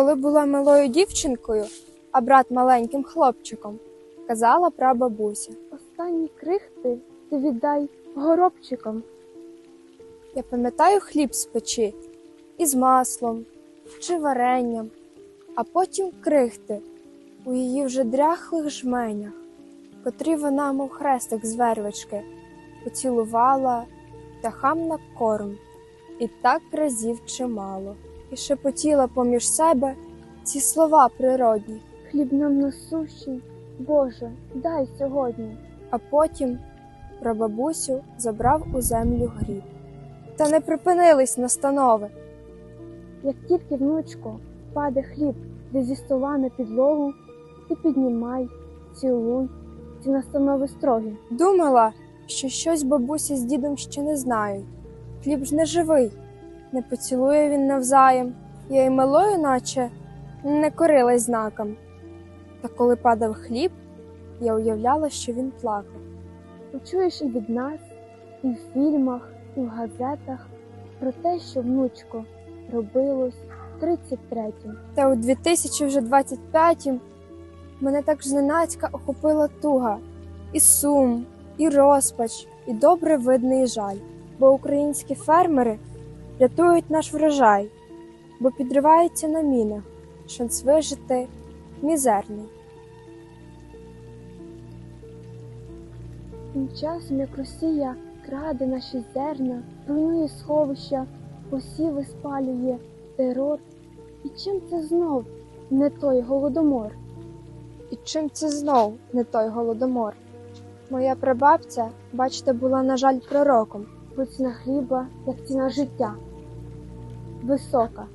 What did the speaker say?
Коли була малою дівчинкою, а брат маленьким хлопчиком, казала прабабуся. Останні крихти ти віддай горобчикам. Я пам'ятаю хліб з печі із маслом чи варенням, а потім крихти у її вже дряхлих жменях, котрі вона, мов хрестик з вервички, поцілувала птахам на корм, і так разів чимало, і шепотіла поміж себе ці слова природні, Хліб нам насущий, Боже, дай сьогодні. а потім прабабусю забрав у землю гріб. Та не припинились настанови. Як тільки, внучко, паде хліб, де зі стола на підлогу, ти піднімай, цілуй, ці настанови строгі. Думала, що щось бабуся з дідом ще не знають. Хліб ж не живий, не поцілує він навзаєм, я й милою, наче не корилась знаком. Та коли падав хліб, я уявляла, що він плакав. Почуєш і від нас, і в фільмах, і в газетах про те, що внучко робилось в 33-м. Та у 2025-м мене так зненацька охопила туга, і сум, і розпач, і добре видний жаль, бо українські фермери рятують наш врожай, бо підриваються на мінах, шанс вижити мізерний. Тим часом, як Росія краде наші зерна, руйнує сховища, посіви спалює, терор. І чим це знов не той голодомор? І чим це знов не той голодомор? Моя прабабця, бачите, була, на жаль, пророком. Бо ціна хліба, як ціна життя. Висока,